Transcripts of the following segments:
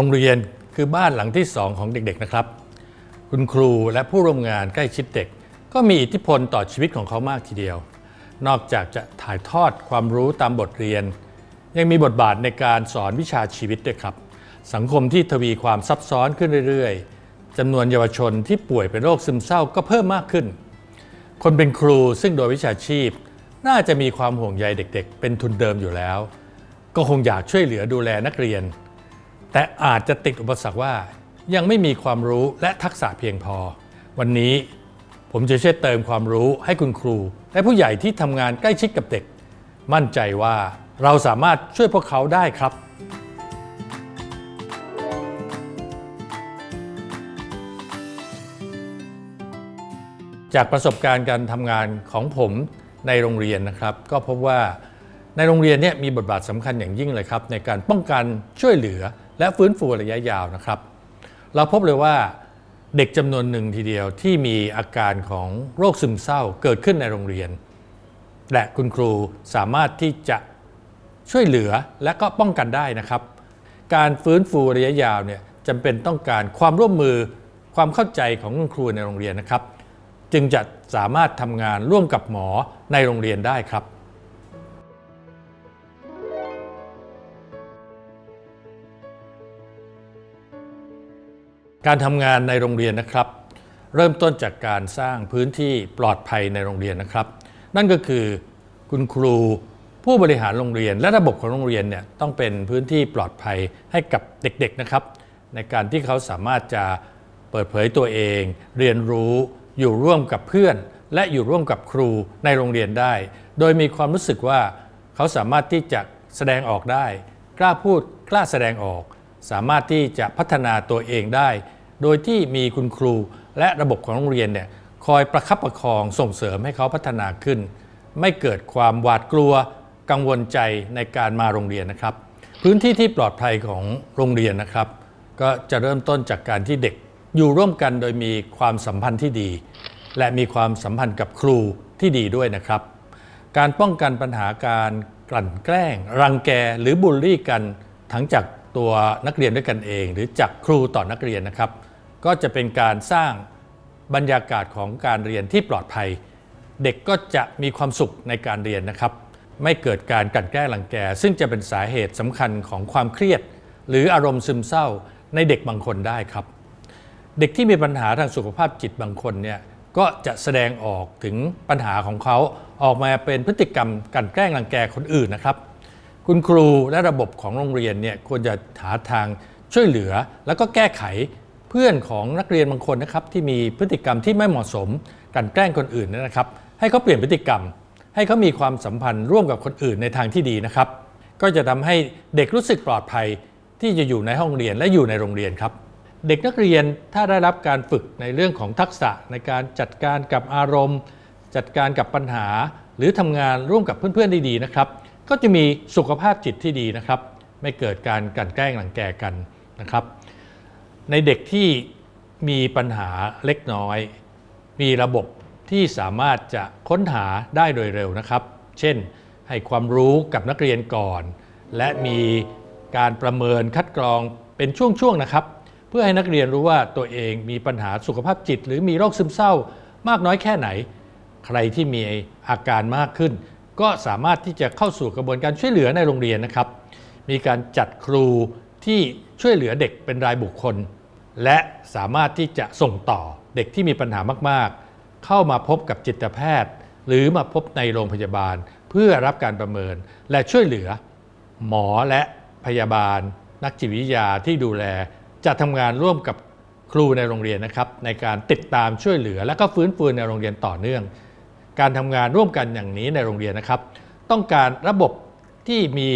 โรงเรียนคือบ้านหลังที่สองของเด็กๆนะครับ คุณครูและผู้ร่วมงานใกล้ชิดเด็ก ก็มีอิทธิพลต่อชีวิตของเขามากทีเดียว นอกจากจะถ่ายทอดความรู้ตามบทเรียน ยังมีบทบาทในการสอนวิชาชีวิตด้วยครับ สังคมที่ทวีความซับซ้อนขึ้นเรื่อยๆจำนวนเยาวชนที่ป่วยเป็นโรคซึมเศร้าก็เพิ่มมากขึ้น คนเป็นครูซึ่งโดยวิชาชีพ น่าจะมีความห่วงใยเด็ก ๆ เป็นทุนเดิมอยู่แล้ว ก็คงอยากช่วยเหลือดูแลนักเรียน แต่อาจจะติดอุปสรรคว่ายังไม่มีความรู้และทักษะเพียงพอ วันนี้ผมจะช่วยเติมความรู้ให้คุณครู และผู้ใหญ่ที่ทำงานใกล้ชิดกับเด็ก มั่นใจว่าเราสามารถช่วยพวกเขาได้ครับ จากประสบการณ์การทำงานของผมในโรงเรียนนะครับ ก็พบว่า ในโรงเรียนเนี่ยมีบทบาทสำคัญอย่างยิ่งเลยครับในการป้องกันช่วยเหลือและฟื้นฟูระยะยาวนะครับ เราพบเลยว่าเด็กจำนวนหนึ่งทีเดียวที่มีอาการของโรคซึมเศร้าเกิดขึ้นในโรงเรียน และคุณครูสามารถที่จะช่วยเหลือและก็ป้องกันได้นะครับ การฟื้นฟูระยะยาวเนี่ยจำเป็นต้องการความร่วมมือความเข้าใจของคุณครูในโรงเรียนนะครับ จึงจะสามารถทำงานร่วมกับหมอในโรงเรียนได้ครับ การทำงานในโรงเรียนนะครับ เริ่มต้นจากการสร้างพื้นที่ปลอดภัยในโรงเรียนนะครับ นั่นก็คือคุณครูผู้บริหารโรงเรียน และระบบของโรงเรียนเนี่ยต้องเป็นพื้นที่ปลอดภัยให้กับเด็กๆนะครับ ในการที่เขาสามารถจะเปิดเผยตัวเอง เรียนรู้อยู่ร่วมกับเพื่อน และอยู่ร่วมกับครูในโรงเรียนได้ โดยมีความรู้สึกว่าเขาสามารถที่จะแสดงออกได้ กล้าพูดกล้าแสดงออก สามารถที่จะพัฒนาตัวเองได้ โดยที่มีคุณครูและระบบของโรงเรียนเนี่ยคอยประคับประคองส่งเสริมให้เขาพัฒนาขึ้น ไม่เกิดความหวาดกลัวกังวลใจในการมาโรงเรียนนะครับ พื้นที่ที่ปลอดภัยของโรงเรียนนะครับ ก็จะเริ่มต้นจากการที่เด็กอยู่ร่วมกันโดยมีความสัมพันธ์ที่ดี และมีความสัมพันธ์กับครูที่ดีด้วยนะครับ การป้องกันปัญหาการกลั่นแกล้ง รังแกหรือบูลลี่กันทั้งจากตัวนักเรียนด้วยกันเอง หรือจากครูต่อนักเรียนนะครับ ก็จะเป็นการสร้างบรรยากาศของการเรียนที่ปลอดภัย เด็กก็จะมีความสุขในการเรียนนะครับ ไม่เกิดการกันแกล้งรังแก ซึ่งจะเป็นสาเหตุสำคัญของความเครียด หรืออารมณ์ซึมเศร้าในเด็กบางคนได้ครับ เด็กที่มีปัญหาทางสุขภาพจิตบางคนเนี่ยก็จะแสดงออกถึงปัญหาของเขาออกมาเป็นพฤติกรรมกันแกล้งรังแกคนอื่นนะครับ คุณครูและระบบของโรงเรียนเนี่ยควรจะหาทางช่วยเหลือ แล้วก็แก้ไข เพื่อนของนักเรียนบางคนนะครับที่มีพฤติกรรมที่ไม่เหมาะสมกันแกล้งคนอื่นเนยนะครับ ให้เขาเปลี่ยนพฤติกรรม ให้เขามีความสัมพันธ์ร่วมกับคนอื่นในทางที่ดีนะครับ ก็จะทำให้เด็กรู้สึกปลอดภัยที่จะอยู่ในห้องเรียนและอยู่ในโรงเรียนครับ เด็กนักเรียนถ้าได้รับการฝึกในเรื่องของทักษะในการจัดการกับอารมณ์ จัดการกับปัญหา หรือทำงานร่วมกับเพื่อนๆได้ดีนะครับ ก็จะมีสุขภาพจิตที่ดีนะครับ ไม่เกิดการกลั่นแกล้งหลังแกกันนะครับ ในเด็กที่มีปัญหาเล็กน้อย มีระบบที่สามารถจะค้นหาได้โดยเร็วนะครับ เช่น ให้ความรู้กับนักเรียนก่อน และมีการประเมินคัดกรองเป็นช่วงๆนะครับ เพื่อให้นักเรียนรู้ว่าตัวเองมีปัญหาสุขภาพจิต หรือมีโรคซึมเศร้ามากน้อยแค่ไหน ใครที่มีอาการมากขึ้น ก็สามารถที่จะเข้าสู่กระบวนการช่วยเหลือในโรงเรียนนะครับ มีการจัดครูที่ช่วยเหลือเด็กเป็นรายบุคคล และสามารถที่จะส่งต่อเด็กที่มีปัญหามากๆ เข้ามาพบกับจิตแพทย์ หรือมาพบในโรงพยาบาล เพื่อรับการประเมินและช่วยเหลือ หมอและพยาบาล นักจิตวิทยาที่ดูแล จะทำงานร่วมกับครูในโรงเรียนนะครับ ในการติดตามช่วยเหลือ และก็ฟื้นฟูในโรงเรียนต่อเนื่อง การทำงานร่วมกันอย่างนี้ในโรงเรียนนะครับ ต้องการระบบที่มี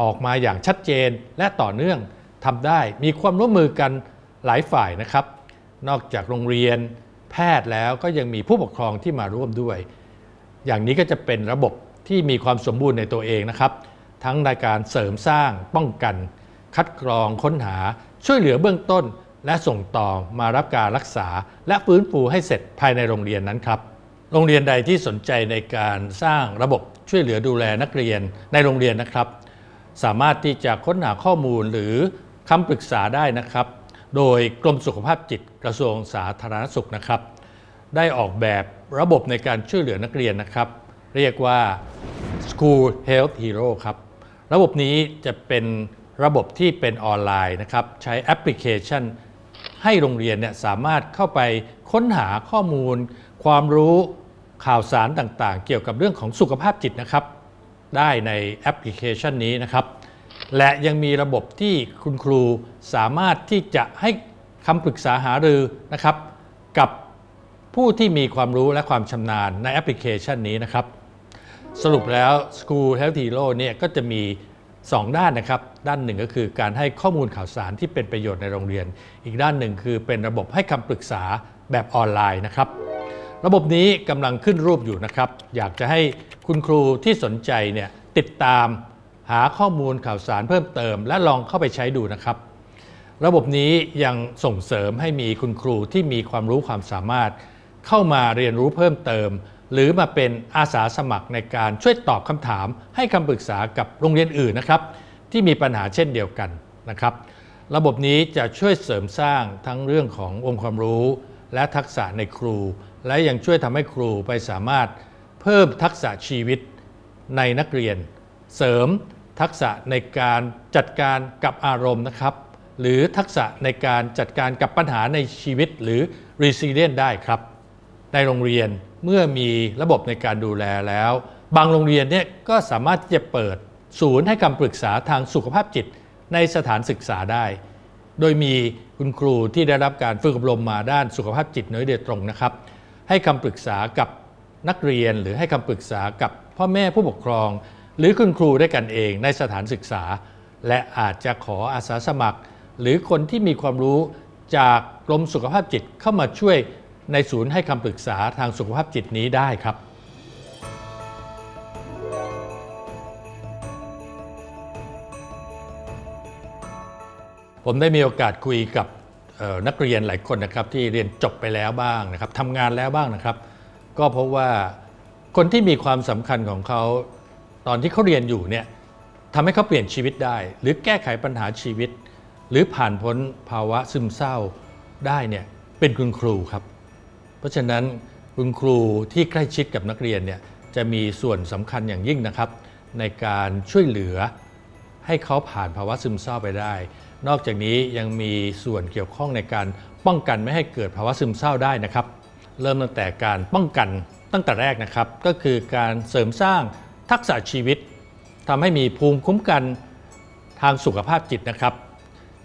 ออกมาอย่างชัดเจนและต่อเนื่องทำได้มีความร่วมมือกัน หลายฝ่ายนะครับ นอกจากโรงเรียนแพทย์แล้วก็ยังมีผู้ปกครองที่มาร่วมด้วย อย่างนี้ก็จะเป็นระบบที่มีความสมบูรณ์ในตัวเองนะครับ ทั้งในการเสริมสร้างป้องกัน คัดกรองค้นหาช่วยเหลือเบื้องต้น และส่งต่อมารับการรักษา และฟื้นฟูให้เสร็จภายในโรงเรียนนั้นครับ โรงเรียนใดที่สนใจในการสร้างระบบช่วยเหลือดูแลนักเรียนในโรงเรียนนะครับ สามารถที่จะค้นหาข้อมูลหรือคำปรึกษาได้นะครับ โดยกรมสุขภาพจิตกระทรวงสาธารณสุขนะครับ ได้ออกแบบระบบในการช่วยเหลือนักเรียนนะครับ เรียกว่า School Health Hero ครับ ระบบนี้จะเป็นระบบที่เป็นออนไลน์นะครับ ใช้แอปพลิเคชัน ให้โรงเรียนเนี่ยสามารถเข้าไปค้นหาข้อมูล ความรู้ข่าวสารต่างๆ เกี่ยวกับเรื่องของสุขภาพจิตนะครับ ได้ในแอปพลิเคชันนี้นะครับ และยังมีระบบที่คุณครูสามารถที่จะให้คำปรึกษาหารือนะครับ กับผู้ที่มีความรู้และความชำนาญในแอปพลิเคชันนี้นะครับ สรุปแล้ว School Health Hero เนี่ยก็จะมี 2 ด้านนะครับ ด้านหนึ่งก็คือการให้ข้อมูลข่าวสารที่เป็นประโยชน์ในโรงเรียน อีกด้านหนึ่งคือเป็นระบบให้คำปรึกษาแบบออนไลน์นะครับ ระบบนี้กำลังขึ้นรูปอยู่นะครับ อยากจะให้คุณครูที่สนใจเนี่ยติดตาม หาข้อมูลข่าวสารเพิ่มเติม และลองเข้าไปใช้ดูนะครับ ระบบนี้ยังส่งเสริมให้มีคุณครูที่มีความรู้ความสามารถ เข้ามาเรียนรู้เพิ่มเติม หรือมาเป็นอาสาสมัครในการช่วยตอบคำถาม ให้คำปรึกษากับโรงเรียนอื่นนะครับ ที่มีปัญหาเช่นเดียวกันนะครับ ระบบนี้จะช่วยเสริมสร้างทั้งเรื่องขององค์ความรู้ และทักษะในครู และยังช่วยทำให้ครูไปสามารถเพิ่มทักษะชีวิตในนักเรียน เสริม ทักษะในการจัดการกับอารมณ์นะครับ หรือทักษะในการจัดการกับปัญหาในชีวิตหรือ resilient ได้ครับ ในโรงเรียนเมื่อมีระบบในการดูแลแล้ว บางโรงเรียนเนี่ยก็สามารถที่จะเปิดศูนย์ให้คำปรึกษาทางสุขภาพจิตในสถานศึกษาได้ โดยมีคุณครูที่ได้รับการฝึกอบรมมาด้านสุขภาพจิตโดยโดยตรงนะครับ ให้คำปรึกษากับนักเรียนหรือให้คำปรึกษากับพ่อแม่ผู้ปกครอง หรือคุณครูด้วยกันเองในสถานศึกษา และอาจจะขออาสาสมัคร หรือคนที่มีความรู้จากกรมสุขภาพจิตเข้ามาช่วยในศูนย์ให้คำปรึกษาทางสุขภาพจิตนี้ได้ครับผมได้มีโอกาสคุยกับนักเรียนหลายคนนะครับที่เรียนจบไปแล้วบ้างนะครับทำงานแล้วบ้างนะครับ ก็เพราะว่าคนที่มีความสำคัญของเขา ตอนที่เขาเรียนอยู่เนี่ยทำให้เขาเปลี่ยนชีวิตได้ หรือแก้ไขปัญหาชีวิต หรือผ่านพ้นภาวะซึมเศร้าได้เนี่ยเป็นคุณครูครับ เพราะฉะนั้นคุณครูที่ใกล้ชิดกับนักเรียนเนี่ยจะมีส่วนสำคัญอย่างยิ่งนะครับ ในการช่วยเหลือให้เขาผ่านภาวะซึมเศร้าไปได้ นอกจากนี้ยังมีส่วนเกี่ยวข้องในการป้องกันไม่ให้เกิดภาวะซึมเศร้าได้นะครับ เริ่มตั้งแต่การป้องกันตั้งแต่แรกนะครับ ก็คือการเสริมสร้าง ทักษะชีวิตทำให้มีภูมิคุ้มกันทางสุขภาพจิตนะครับ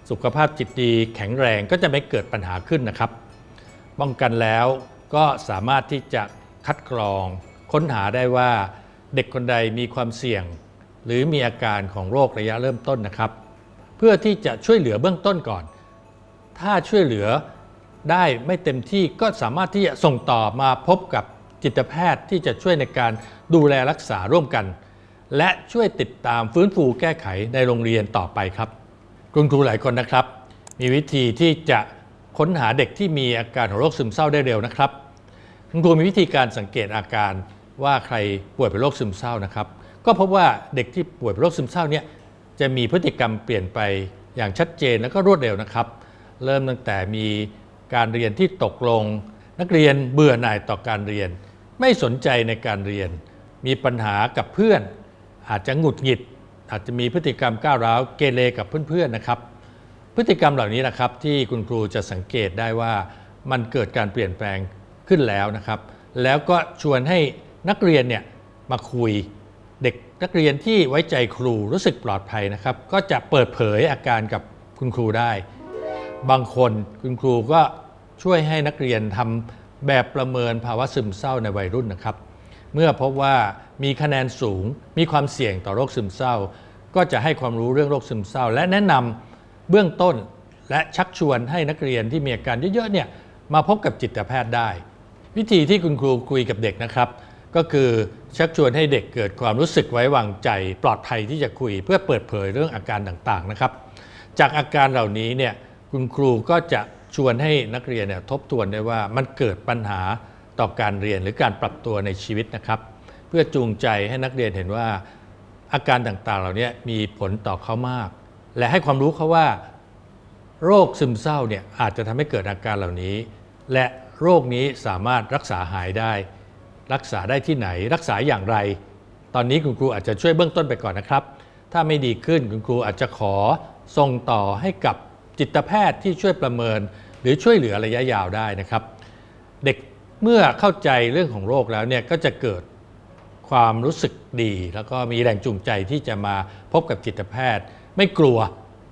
สุขภาพจิตดีแข็งแรงก็จะไม่เกิดปัญหาขึ้นนะครับ ป้องกันแล้วก็สามารถที่จะคัดกรอง ค้นหาได้ว่าเด็กคนใดมีความเสี่ยง หรือมีอาการของโรคระยะเริ่มต้นนะครับ เพื่อที่จะช่วยเหลือเบื้องต้นก่อน ถ้าช่วยเหลือได้ไม่เต็มที่ก็สามารถที่จะส่งต่อมาพบกับ จิตแพทย์ที่จะช่วยในการดูแลรักษาร่วมกัน และช่วยติดตามฟื้นฟูแก้ไขในโรงเรียนต่อไปครับ คุณครูหลายคนนะครับ มีวิธีที่จะค้นหาเด็กที่มีอาการของโรคซึมเศร้าได้เร็วนะครับ คุณครูมีวิธีการสังเกตอาการว่าใครป่วยเป็นโรคซึมเศร้านะครับ ก็พบว่าเด็กที่ป่วยเป็นโรคซึมเศร้าเนี่ยจะมีพฤติกรรมเปลี่ยนไปอย่างชัดเจนแล้วก็รวดเร็วนะครับ เริ่มตั้งแต่มีการเรียนที่ตกลง นักเรียนเบื่อหน่ายต่อการเรียน ไม่สนใจในการเรียน มีปัญหากับเพื่อน อาจจะหงุดหงิด อาจจะมีพฤติกรรมก้าวร้าวเกเรกับเพื่อนๆนะครับ พฤติกรรมเหล่านี้นะครับที่คุณครูจะสังเกตได้ว่ามันเกิดการเปลี่ยนแปลงขึ้นแล้วนะครับ แล้วก็ชวนให้นักเรียนเนี่ยมาคุยเด็กนักเรียนที่ไว้ใจครูรู้สึกปลอดภัยนะครับ ก็จะเปิดเผยอาการกับคุณครูได้ บางคนคุณครูก็ ช่วยให้นักเรียนทำแบบประเมินภาวะซึมเศร้าในวัยรุ่นนะครับ เมื่อพบว่ามีคะแนนสูง มีความเสี่ยงต่อโรคซึมเศร้า ก็จะให้ความรู้เรื่องโรคซึมเศร้า และแนะนำเบื้องต้นและชักชวนให้นักเรียนที่มีอาการเยอะๆเนี่ยมาพบกับจิตแพทย์ได้ วิธีที่คุณครูคุยกับเด็กนะครับ ก็คือชักชวนให้เด็กเกิดความรู้สึกไว้วางใจ ปลอดภัยที่จะคุย เพื่อเปิดเผยเรื่องอาการต่างๆนะครับ จากอาการเหล่านี้เนี่ยคุณครูก็จะ ชวนให้นักเรียนเนี่ยทบทวนได้ว่ามันเกิดปัญหาต่อการเรียนหรือการปรับตัวในชีวิตนะครับ เพื่อจูงใจให้นักเรียนเห็นว่าอาการต่างๆ เหล่านี้มีผลต่อเขามาก และให้ความรู้เขาว่า โรคซึมเศร้าเนี่ยอาจจะทำให้เกิดอาการเหล่านี้ และโรคนี้สามารถรักษาหายได้ รักษาได้ที่ไหน รักษาอย่างไร ตอนนี้คุณครูอาจจะช่วยเบื้องต้นไปก่อนนะครับ ถ้าไม่ดีขึ้นคุณครูอาจจะขอส่งต่อให้กับจิตแพทย์ที่ช่วยประเมิน หรือช่วยเหลือระยะยาวได้นะครับ เด็กเมื่อเข้าใจเรื่องของโรคแล้วเนี่ยก็จะเกิดความรู้สึกดี แล้วก็มีแรงจูงใจที่จะมาพบกับจิตแพทย์ ไม่กลัว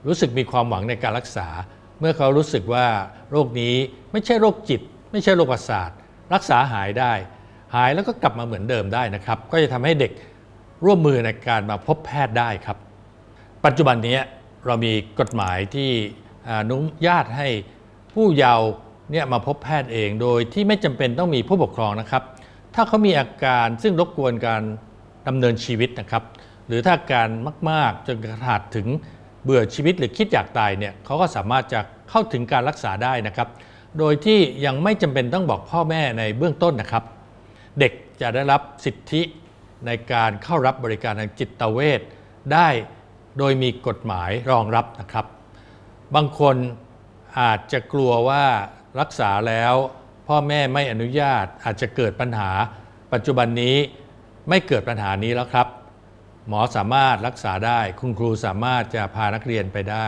รู้สึกมีความหวังในการรักษา เมื่อเขารู้สึกว่าโรคนี้ไม่ใช่โรคจิต ไม่ใช่โรคประสาทรักษาหายได้ หายแล้วก็กลับมาเหมือนเดิมได้นะครับ ก็จะทำให้เด็กร่วมมือในการมาพบแพทย์ได้ครับ ปัจจุบันนี้เรามีกฎหมายที่อนุญาตให้ ผู้เยาว์เนี่ยมาพบแพทย์เองโดยที่ไม่จำเป็นต้องมีผู้ปกครองนะครับ ถ้าเขามีอาการซึ่งรบกวนการดำเนินชีวิตนะครับ หรือถ้าอาการมาก ๆ จนกระทั่งถึงเบื่อชีวิตหรือคิดอยากตายเนี่ยเขาก็สามารถจะเข้าถึงการรักษาได้นะครับ โดยที่ยังไม่จำเป็นต้องบอกพ่อแม่ในเบื้องต้นนะครับ เด็กจะได้รับสิทธิในการเข้ารับบริการทางจิตเวชได้โดยมีกฎหมายรองรับนะครับ บางคน อาจจะกลัวว่ารักษาแล้ว พ่อแม่ไม่อนุญาตอาจจะเกิดปัญหา ปัจจุบันนี้ไม่เกิดปัญหานี้แล้วครับ หมอสามารถรักษาได้ คุณครูสามารถจะพานักเรียนไปได้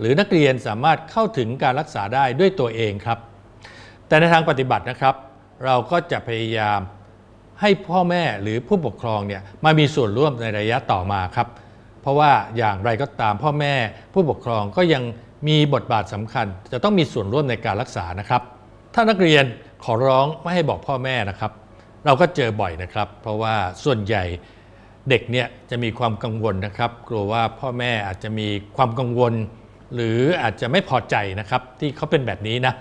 หรือนักเรียนสามารถเข้าถึงการรักษาได้ด้วยตัวเองครับ แต่ในทางปฏิบัตินะครับ เราก็จะพยายามให้พ่อแม่หรือผู้ปกครองเนี่ยมามีส่วนร่วมในระยะต่อมาครับ เพราะว่าอย่างไรก็ตามพ่อแม่ผู้ปกครองก็ยัง มีบทบาทสำคัญจะต้องมีส่วนร่วมในการรักษานะครับ ถ้านักเรียนขอร้องไม่ให้บอกพ่อแม่นะครับ เราก็เจอบ่อยนะครับ เพราะว่าส่วนใหญ่เด็กเนี่ยจะมีความกังวลนะครับ กลัวว่าพ่อแม่อาจจะมีความกังวล หรืออาจจะไม่พอใจนะครับที่เขาเป็นแบบนี้นะ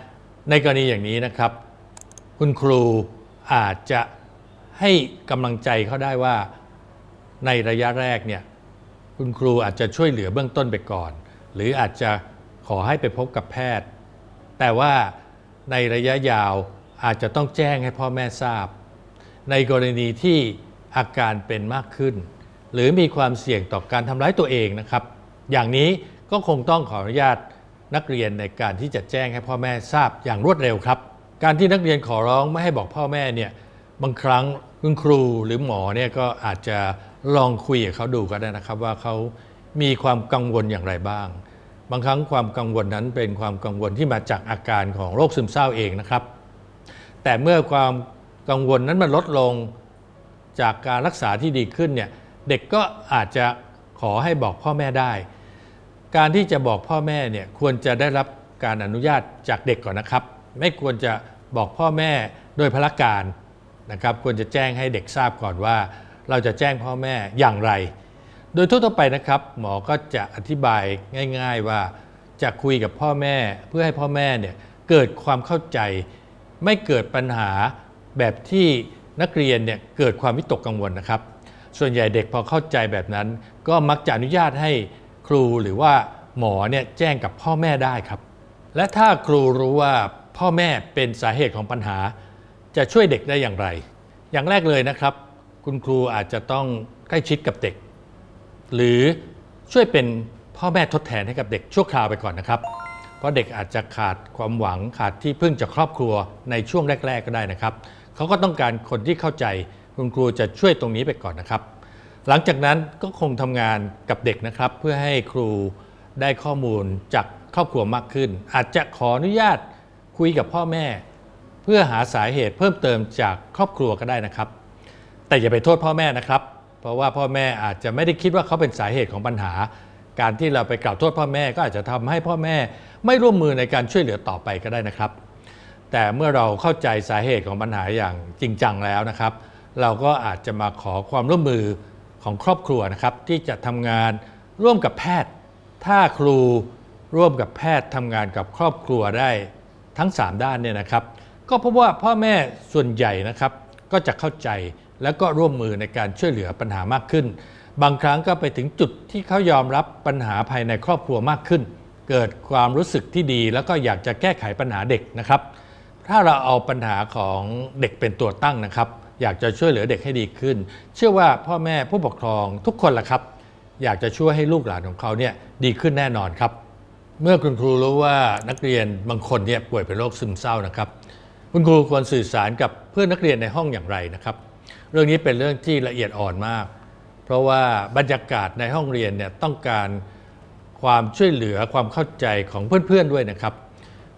ในกรณีอย่างนี้นะครับ คุณครูอาจจะให้กำลังใจเขาได้ว่าในระยะแรกเนี่ยคุณครูอาจจะช่วยเหลือเบื้องต้นไปก่อน หรืออาจจะ ขอให้ไปพบกับแพทย์ แต่ว่าในระยะยาวอาจจะต้องแจ้งให้พ่อแม่ทราบ ในกรณีที่อาการเป็นมากขึ้น หรือมีความเสี่ยงต่อการทำร้ายตัวเองนะครับ อย่างนี้ก็คงต้องขออนุญาตนักเรียนในการที่จะแจ้งให้พ่อแม่ทราบอย่างรวดเร็วครับ การที่นักเรียนขอร้องไม่ให้บอกพ่อแม่เนี่ยบางครั้งคุณครูหรือหมอเนี่ยก็อาจจะลองคุยกับเขาดูก็ได้นะครับ ว่าเขามีความกังวลอย่างไรบ้าง บางครั้งความกังวลนั้นเป็นความกังวลที่มาจากอาการของโรคซึมเศร้าเองนะครับ แต่เมื่อความกังวลนั้นมันลดลงจากการรักษาที่ดีขึ้นเนี่ยเด็กก็อาจจะขอให้บอกพ่อแม่ได้ การที่จะบอกพ่อแม่เนี่ยควรจะได้รับการอนุญาตจากเด็กก่อนนะครับ ไม่ควรจะบอกพ่อแม่โดยพละการนะครับ ควรจะแจ้งให้เด็กทราบก่อนว่า เราจะแจ้งพ่อแม่อย่างไร โดยทั่วไปนะครับ หมอก็จะอธิบายง่าย ๆ ว่าจะคุยกับพ่อแม่เพื่อให้พ่อแม่เนี่ยเกิดความเข้าใจ ไม่เกิดปัญหาแบบที่นักเรียนเนี่ยเกิดความวิตกกังวลนะครับ ส่วนใหญ่เด็กพอเข้าใจแบบนั้น ก็มักจะอนุญาตให้ครูหรือว่าหมอเนี่ยแจ้งกับพ่อแม่ได้ครับ และถ้าครูรู้ว่าพ่อแม่เป็นสาเหตุของปัญหา จะช่วยเด็กได้อย่างไร อย่างแรกเลยนะครับ คุณครูอาจจะต้องใกล้ชิดกับเด็ก หรือช่วยเป็นพ่อแม่ทดแทนให้กับเด็กชั่วคราวไปก่อนนะครับ เพราะเด็กอาจจะขาดความหวังขาดที่พึ่งจากครอบครัวในช่วงแรก ๆ ก็ได้นะครับ เขาก็ต้องการคนที่เข้าใจคุณครูจะช่วยตรงนี้ไปก่อนนะครับ หลังจากนั้นก็คงทำงานกับเด็กนะครับ เพื่อให้ครูได้ข้อมูลจากครอบครัวมากขึ้น อาจจะขออนุญาตคุยกับพ่อแม่ เพื่อหาสาเหตุเพิ่มเติมจากครอบครัวก็ได้นะครับ แต่อย่าไปโทษพ่อแม่นะครับ เพราะว่าพ่อแม่อาจจะไม่ได้คิดว่าเขาเป็นสาเหตุของปัญหา การที่เราไปกล่าวโทษพ่อแม่ก็อาจจะทำให้พ่อแม่ไม่ร่วมมือในการช่วยเหลือต่อไปก็ได้นะครับ แต่เมื่อเราเข้าใจสาเหตุของปัญหาอย่างจริงจังแล้วนะครับ เราก็อาจจะมาขอความร่วมมือของครอบครัวนะครับ ที่จะทำงานร่วมกับแพทย์ ถ้าครูร่วมกับแพทย์ทำงานกับครอบครัวได้ทั้ง 3 ด้านเนี่ยนะครับ ก็พบว่าพ่อแม่ส่วนใหญ่นะครับก็จะเข้าใจ แล้วก็ร่วมมือในการช่วยเหลือปัญหามากขึ้น บางครั้งก็ไปถึงจุดที่เขายอมรับปัญหาภายในครอบครัวมากขึ้น เกิดความรู้สึกที่ดี แล้วก็อยากจะแก้ไขปัญหาเด็กนะครับ ถ้าเราเอาปัญหาของเด็กเป็นตัวตั้งนะครับ อยากจะช่วยเหลือเด็กให้ดีขึ้น เชื่อว่าพ่อแม่ผู้ปกครองทุกคนละครับ อยากจะช่วยให้ลูกหลานของเขาเนี่ยดีขึ้นแน่นอนครับ เมื่อคุณครูรู้ว่านักเรียนบางคนเนี่ยป่วยเป็นโรคซึมเศร้านะครับ คุณครูควรสื่อสารกับเพื่อนนักเรียนในห้องอย่างไรนะครับ เรื่องนี้เป็นเรื่องที่ละเอียดอ่อนมาก เพราะว่าบรรยากาศในห้องเรียนเนี่ยต้องการความช่วยเหลือความเข้าใจของเพื่อนๆด้วยนะครับ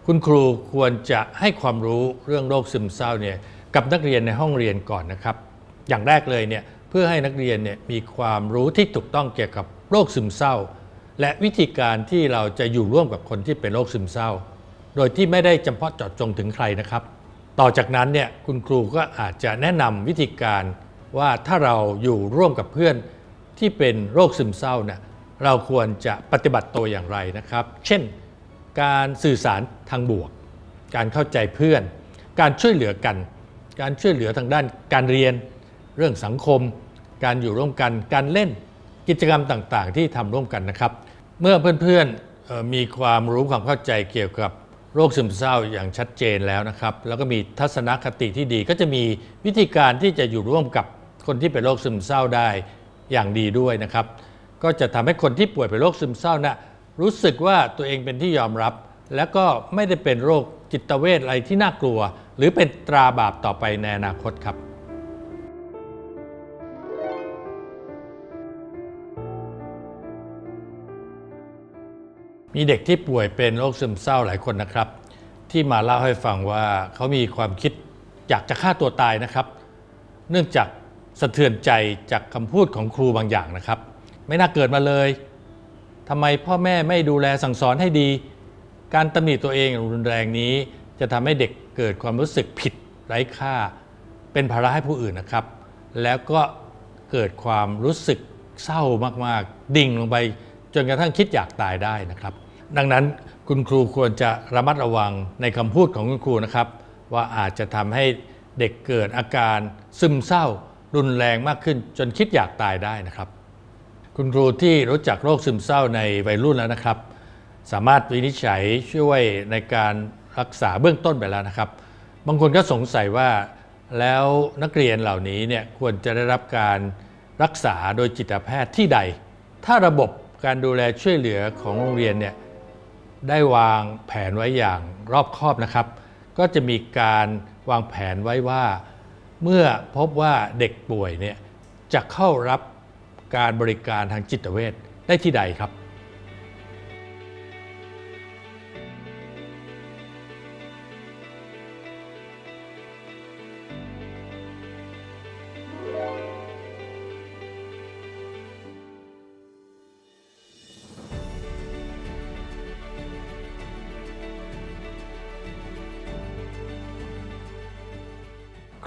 คุณครูควรจะให้ความรู้เรื่องโรคซึมเศร้าเนี่ยกับนักเรียนในห้องเรียนก่อนนะครับ อย่างแรกเลยเนี่ยเพื่อให้นักเรียนเนี่ยมีความรู้ที่ถูกต้องเกี่ยวกับโรคซึมเศร้า และวิธีการที่เราจะอยู่ร่วมกับคนที่เป็นโรคซึมเศร้า โดยที่ไม่ได้จำเพาะเจาะจงถึงใครนะครับ ต่อจากนั้นเนี่ยคุณครูก็อาจจะแนะนำวิธีการว่าถ้าเราอยู่ร่วมกับเพื่อนที่เป็นโรคซึมเศร้าเนี่ยเราควรจะปฏิบัติตัวอย่างไรนะครับ เช่น การสื่อสารทางบวก การเข้าใจเพื่อน การช่วยเหลือกัน การช่วยเหลือทางด้านการเรียน เรื่องสังคม การอยู่ร่วมกัน การเล่น กิจกรรมต่างๆ ที่ทำร่วมกันนะครับ เมื่อเพื่อนๆมีความรู้ความเข้าใจเกี่ยวกับ โรคซึมเศร้าอย่างชัดเจนแล้วนะครับ แล้วก็มีทัศนคติที่ดี ก็จะมีวิธีการที่จะอยู่ร่วมกับคนที่เป็นโรคซึมเศร้าได้อย่างดีด้วยนะครับ ก็จะทำให้คนที่ป่วยเป็นโรคซึมเศร้านะ่ะรู้สึกว่าตัวเองเป็นที่ยอมรับ แล้วก็ไม่ได้เป็นโรคจิตเวชอะไรที่น่ากลัว หรือเป็นตราบาปต่อไปในอนาคตครับ มีเด็กที่ป่วยเป็นโรคซึมเศร้าหลายคนนะครับ ที่มาเล่าให้ฟังว่าเขามีความคิดอยากจะฆ่าตัวตายนะครับ เนื่องจากสะเทือนใจจากคำพูดของครูบางอย่างนะครับ ไม่น่าเกิดมาเลยทำไมพ่อแม่ไม่ดูแลสั่งสอนให้ดี การตำหนิตัวเองรุนแรงนี้ จะทำให้เด็กเกิดความรู้สึกผิดไร้ค่า เป็นภาระให้ผู้อื่นนะครับ แล้วก็เกิดความรู้สึกเศร้ามาก ๆ ดิ่งลงไปจนกระทั่งคิดอยากตายได้นะครับ ดังนั้นคุณครูควรจะระมัดระวังในคำพูดของคุณครูนะครับ ว่าอาจจะทำให้เด็กเกิดอาการซึมเศร้า รุนแรงมากขึ้นจนคิดอยากตายได้นะครับ คุณครูที่รู้จักโรคซึมเศร้าในวัยรุ่นแล้วนะครับ สามารถวินิจฉัยช่วยในการรักษาเบื้องต้นไปแล้วนะครับ บางคนก็สงสัยว่าแล้วนักเรียนเหล่านี้เนี่ยควรจะได้รับการรักษาโดยจิตแพทย์ที่ใด ถ้าระบบการดูแลช่วยเหลือของโรงเรียนเนี่ย ได้วางแผนไว้อย่างรอบคอบนะครับ ก็จะมีการวางแผนไว้ว่า เมื่อพบว่าเด็กป่วยเนี่ยจะเข้ารับการบริการทางจิตเวชได้ที่ใดครับ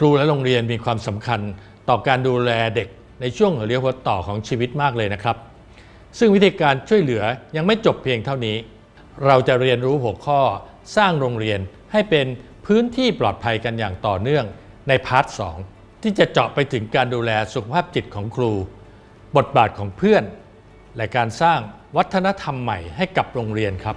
รูและโรงเรียนมีความสำคัญต่อการดูแลเด็กในช่วงหัวเลี้ยวหัวต่อของชีวิตมากเลยนะครับ ซึ่งวิธีการช่วยเหลือยังไม่จบเพียงเท่านี้ เราจะเรียนรู้หัวข้อสร้างโรงเรียนให้เป็นพื้นที่ปลอดภัยกันอย่างต่อเนื่องในพาร์ท 2 ที่จะเจาะไปถึงการดูแลสุขภาพจิตของครู บทบาทของเพื่อน และการสร้างวัฒนธรรมใหม่ให้กับโรงเรียนครับ